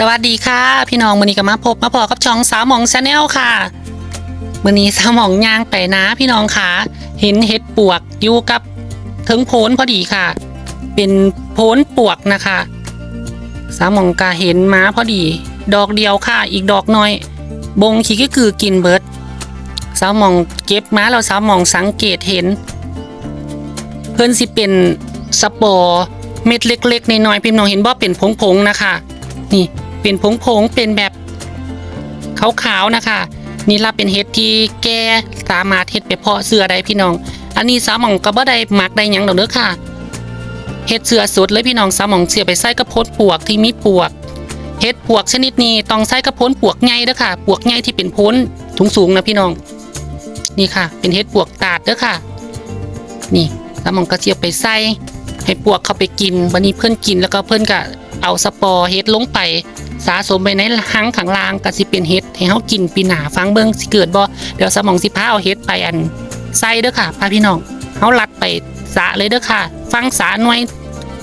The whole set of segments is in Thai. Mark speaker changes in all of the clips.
Speaker 1: สวัสดีค่ะ พี่น้องมือนี้ก็มาพบมาพอกับช่องสาวหมองชาแนลค่ะมือนี้สาวหมองยางไปนะพี่น้องค่ะเห็นเห็ดปวกอยู่กับถึงโพนพอดีค่ะ เป็นโพนปวกนะคะ สาวหมองกาเห็นม้าพอดี ดอกเดียวค่ะ อีกดอกน้อย บงขี้ก็คือกินเบิร์ดสาวหมองเก็บม้าแล้วสาวหมองสังเกตเห็น เพื่อนสิเป็นสปอร์เม็ดเล็กๆในน้อยพี่น้องเห็นบ่เป็นผงๆนะคะนี่ เป็นผงผงๆเป็นแบบขาวๆนะคะ นี่ละเป็นเห็ดที่แกสามารถเห็ดไปเพาะเสือได้พี่น้อง อันนี้สามองก็บ่ได้หมักได้ยังดอกเด้อค่ะเห็ดเสือสุดเลยพี่น้องสามองเสียไปใส่กระพดปวกที่มีปวกเห็ดปวกชนิดนี้ต้องใส่กระโพนปวกใหญ่เด้อค่ะ ปวกใหญ่ที่เป็นพ้นถุงสูงนะพี่น้อง นี่ค่ะ เป็นเห็ดปวกตาดเด้อค่ะ นี่สามองก็เสียไปใส่ให้ปวกเข้าไปกินวันนี้เพื่อนกินแล้วก็เพื่อนก็เอาสปอร์เห็ดลงไป สะสมไปในหังขังลางก็สิเป็นเห็ดให้เฮากินปีหนาฟังเบิ่งสิเกิดบ่เดี๋ยวสมองสิพาเอาเห็ดไปอันใส่เด้อค่ะพาพี่น้องเฮาลัดไปสะเลยเด้อค่ะ ฟังสาหน่วย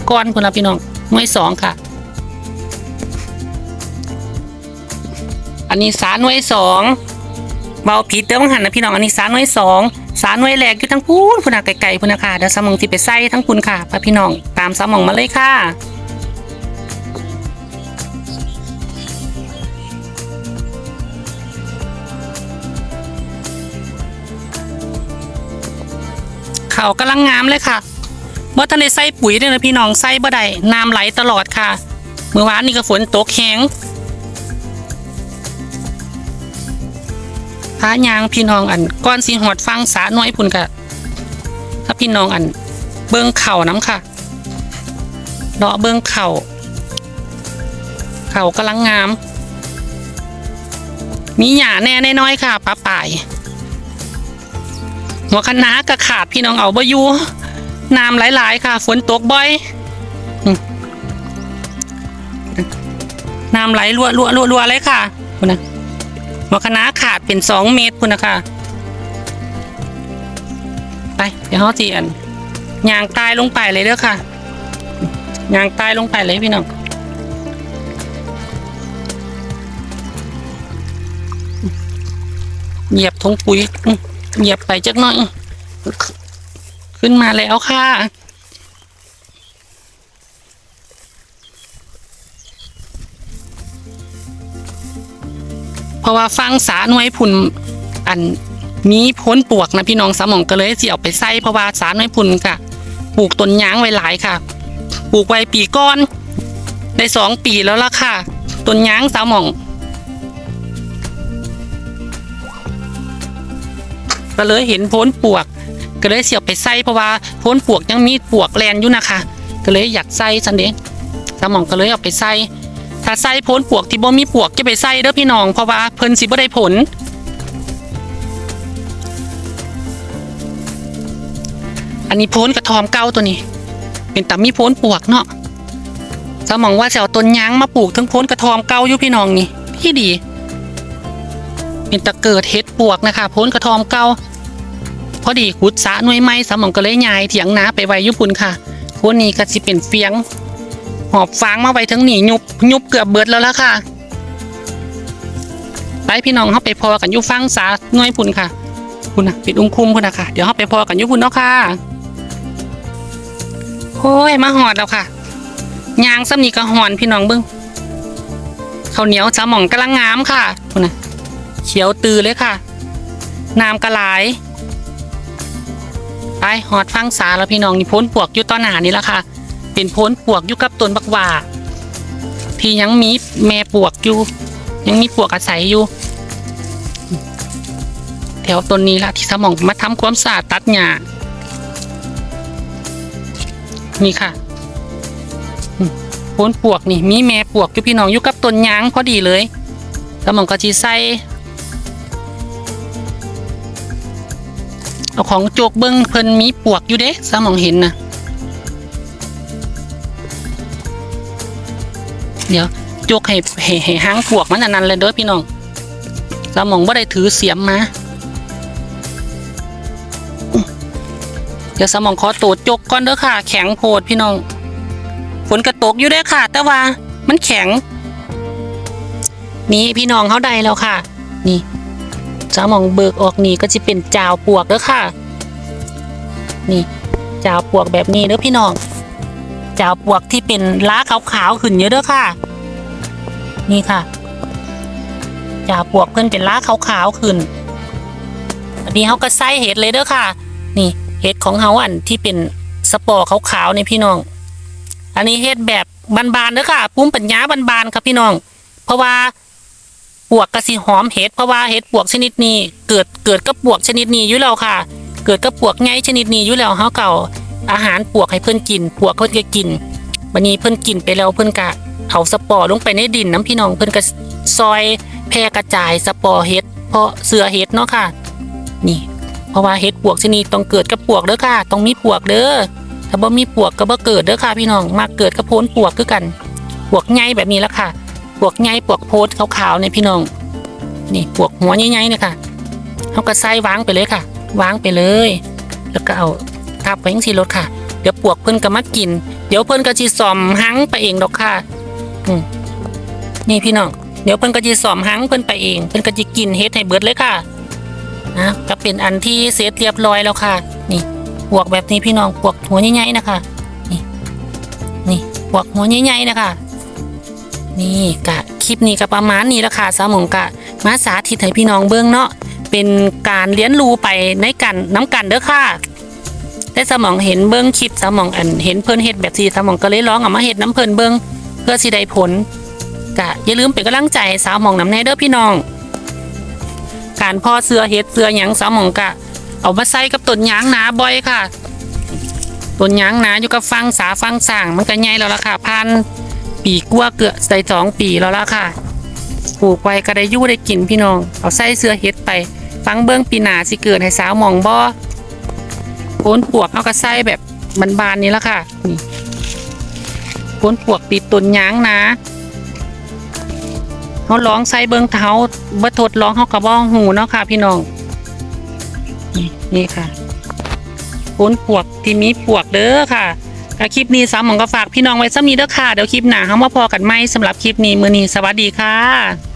Speaker 1: ก่อนพุ่นละพี่น้องหน่วยสองค่ะ อันนี้สาหน่วยสองเบาผิดเด้อมังหันนะพี่น้องอันนี้สาหน่วยสองสาหน่วยแรกอยู่ทั้งพูนพุ่นน่ะไกลๆพุ่นน่ะค่ะเดี๋ยวสมองสิไปใส่ทั้งพุ่นค่ะพาพี่น้องตามสมองมาเลยค่ะ เขากำลังงามเลยค่ะบ่ทันได้ใส่ปุ๋ยเลยนะพี่น้องใส่บ่ได้น้ำไหลตลอดค่ะ เมื่อวานนี่ก็ฝนตกแห้งพายางพี่น้องอันก้อนสีหอดฟังสาหน่วยพุ่นกะถ้าพี่น้องอันเบิ้งเข่าน้ำค่ะเลาะเบิ้งเข่า เข่ากำลังงาม มีหญ้าแน่น้อยๆค่ะป้าป่าย หัวคะน้ากระขาดพี่น้องเอาบ่อยู่น้ำหลายๆค่ะ ฝนตกบ่อยน้ำไหลรัวรัวรัวรัวเลยค่ะคุณนะหัวคะน้าขาดเป็นสองเมตรคุณนะคะไปเดี๋ยวเขาจีอันยางตายลงไปเลยเด้อค่ะยางตายลงไปเลยพี่น้องเหยียบทงปุ๋ย เหยียบไปจักหน่อย ขึ้นมาแล้วค่ะ เพราะว่าฟังสาหน่วยพุ่นอันมีพ้นปวกนะพี่น้องสมองก็เลยเสิเอาไปใส่เพราะว่าสาหน่วยพุ่นค่ะปลูกต้นยางไว้หลายค่ะ ปลูกไว้ปีก้อน ได้สองปีแล้วล่ะค่ะ ต้นยางสามอง ก็เลยเห็นโพ้นปวก ก็เลยเสียบไปใส่เพราะว่าโพ้นปวกยังมีปวกแลนอยู่นะคะ ก็เลยอยากใส่ซันเดสมองก็เลยเอาไปใส่ถ้าใส่โพ้นปวกที่บ่มีปวกจะไปใส่เด้อพี่น้องเพราะว่าเพิ่นสิบ่ได้ผลอันนี้โพ้นกระทอมเก้าตัวนี้ เป็นแต่มีโพ้นปวกเนาะสมองว่าจะเอาต้นยางมาปลูกทั้งโพ้นกระทอมเก้าอยู่พี่น้องนี่พี่ดี เป็นตะเกิดเฮ็ดปวกนะคะพ้นกระทอมเก้าพอดีขุดสะหน่วยไม้สมองก็เลยยายเถียงนาไปไว้ยุพุ่นค่ะคนนี้ก็สิเป็นเฟียง หอบฟางมาไว้ทั้งหนียุบยุบเกือบเบิดแล้วล่ะค่ะไปพี่น้องเขาไปพอกันยุฟังสาหน่วยพุ่นค่ะพุ่นนะปิดอุ้มคุ้มพุ่นนะค่ะเดี๋ยวเขาไปพอกันยุพุ่นเนาะค่ะโอ้ยมาหอดแล้วค่ะยางซ้ำนี่ก็หอนพี่น้องเบิ้งข้าวเหนียวสามองกำลังงามค่ะพุ่นนะ เขียวตือเลยค่ะ น้ำกระไหลาย ไปหอดฟังสาแล้วพี่น้องนี่พ้นปวกอยู่ต้นหนานี่ละค่ะ เป็นพ้นปวกอยู่กับต้นบักว่าที่ยังมีแม่ปวกอยู่ ยังมีปวกอาศัยอยู่ แถวต้นนี้ละที่สมองมาทำความสะอาดตัดหญ้านี่ค่ะพ้นปวกนี่มีแม่ปวกอยู่พี่น้องอยู่กับต้นยางพอดีเลยสมองก็จีใส่ เอาของโจกเบิ้งเพิ่นมีปวกอยู่เด้สมองเห็นนะเดี๋ยวโจกให้ให้ให้หางปวกมันอันนั้นเลยเด้อพี่น้องสมองบ่ได้ถือเสียมมาเดี๋ยวสมองขอตูดจกก่อนเด้อค่ะ แข็งโพดพี่น้องฝนกระตกอยู่เด้ค่ะ แต่ว่ามันแข็ง นี่พี่น้องเขาได้แล้วค่ะ นี่ สามองเบิกออกนี่ก็จะเป็นจาวปวกเด้อค่ะ นี่จาวปวกแบบนี้เด้อพี่น้องจาวปวกที่เป็นล้าขาวๆขึ้นเยอะเด้อค่ะ นี่ค่ะจาวปวกเพิ่นเป็นล้าขาวๆขึ้นอันนี้เขาก็ใส่เห็ดเลยเด้อค่ะ นี่เห็ดของเขาอันที่เป็นสปอร์ขาวๆนี่พี่น้อง อันนี้เห็ดแบบบานๆเด้อค่ะปุ้มปัญญาบานๆครับพี่น้อง เพราะว่า ปวกกระสีหอมเห็ดเพราะว่าเห็ดปวกชนิดนี้ เกิดเกิดกับปวกชนิดนี้อยู่แล้วค่ะ เกิดกับปวกไงชนิดนี้อยู่แล้วเฮาเก่าอาหารปวกให้เพิ่อนกิน ปวกเพิ่อนก็กินวันนี้เพิ่อนกินไปแล้วเพิ่อนก็เอาสปอร์ลงไปในดินน้ำพี่น้องเพิ่อนก็ซอยแพร่กระจายสปอร์เห็ดเพราะเสือเห็ดเนาะค่ะ นี่ เพราะว่าเห็ดปวกชนิดต้องเกิดกับปวกเด้อค่ะต้องมีปวกเด้อถ้าบ่มีปวกก็บ่เกิดเด้อค่ะพี่น้องมาเกิดกับโพนปวกคือกัน ปวกไงแบบนี้ละค่ะ วกไงปวกโพดขาวๆเนี่ยพี่น้อง นี่ปวกหัวใหญ่ๆเนี่ยค่ะเขาก็ใส่วางไปเลยค่ะ วางไปเลย แล้วก็เอาทับไว้ยังสีรถค่ะ เดี๋ยวปวกเพิ่นก็มากิน เดี๋ยวเพิ่นก็จีสอมหังไปเองดอกค่ะนี่พี่น้อง เดี๋ยวเพิ่นก็จีสอมหังเพิ่นไปเอง เพิ่นก็จีกินเฮ็ดให้เบิดเลยค่ะนะก็เป็นอันที่เสร็จเรียบร้อยแล้วค่ะ นี่ปวกแบบนี้พี่น้องปวกหัวใหญ่ๆนะคะ นี่ นี่ปวกหัวใหญ่ๆนะคะ นี่กะคลิปนี้ก็ประมาณนี้ละค่ะสาวหมองกะมาสาธิตให้พี่น้องเบิ่งเนาะเป็นการเลี้ยนรู้ไปในกันน้ำกันเด้อค่ะแต่สมองเห็นเบิ่งคลิปสมองอันเห็นเพิ่นเฮ็ดแบบสี่สมองก็เลยร้องออกมาเฮ็ดน้ำเพิ่นเบิ่งเพื่อสิได้ผลกะอย่าลืมเป็นกำลังใจสาวหมองน้ำแน่เด้อพี่น้อง การพ่อเสือเฮ็ดเสือหยังสาวหมองกะ เอามาใส่กับต้นยางหนาบ่อยค่ะต้นยางหนาอยู่กับฟังสาฟังสั่งมันก็ใหญ่แล้วล่ะค่ะพัน ปีกว่าเกือใส่สองปีแล้วล่ะค่ะปลูกไว้ก็ได้ยู่ได้กินพี่น้อง เอาใส่เสื้อเฮ็ดไป ฟังเบิ้องปีหนาสิเกิดให้สาวมองบ่โคนปวกเอาก็ใส่แบบบานๆนี้ละค่ะนี่โคนปวกติดต้นยางนะเขาลองใส่เบิ้องเท้าบ่ทดลองเขากระบ้องหูเนาะค่ะ พี่น้องนี่ค่ะโคนปวกที่มีปวกเด้อค่ะ คลิปนี้สามหมองก็ฝากพี่น้องไว้ซ้ำนี้เด้อค่ะ เดี๋ยวคลิปหน้าเขามาพอกันไหมสำหรับคลิปนี้มือนี้สวัสดีค่ะ